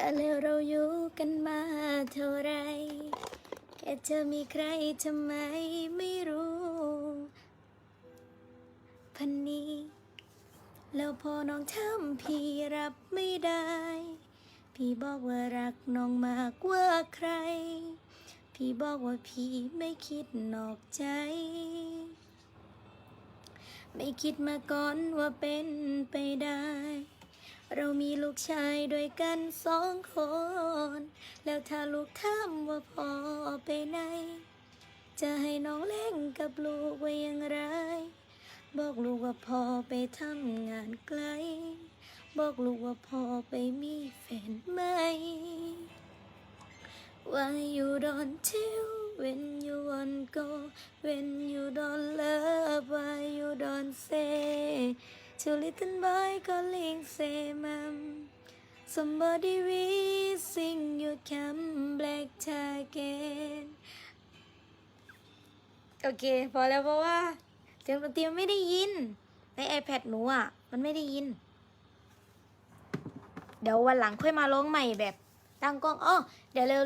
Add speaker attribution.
Speaker 1: ก็แล้วเราอยู่กันมาเท่าไร แค่เธอมีใครทำไมไม่รู้พันนี้ แล้วพอน้องทำพี่รับไม่ได้ พี่บอกว่ารักน้องมากกว่าใคร พี่บอกว่าพี่ไม่คิดนอกใจ ไม่คิดมาก่อนว่าเป็นไปได้ เรามีลูกชายด้วยกันสองคน แล้วถ้าลูกถามว่าพ่อไปไหน จะให้น้องเล่นกับลูกว่าอย่างไร บอกลูกว่าพ่อไปทำงานไกล บอกลูกว่าพ่อไปมีแฟนใหม่ Why you don't tell when you want go when you don't love why you don't say to little boy calling say mom somebody wishing you come back again โอเค พอแล้วเพราะว่า เสียงดนตรีไม่ได้ยิน ใน iPad หนูอะ มันไม่ได้ยิน เดี๋ยววันหลังค่อยมาร้องใหม่แบบตั้งกล้องอ้อเดี๋ยวเร็ว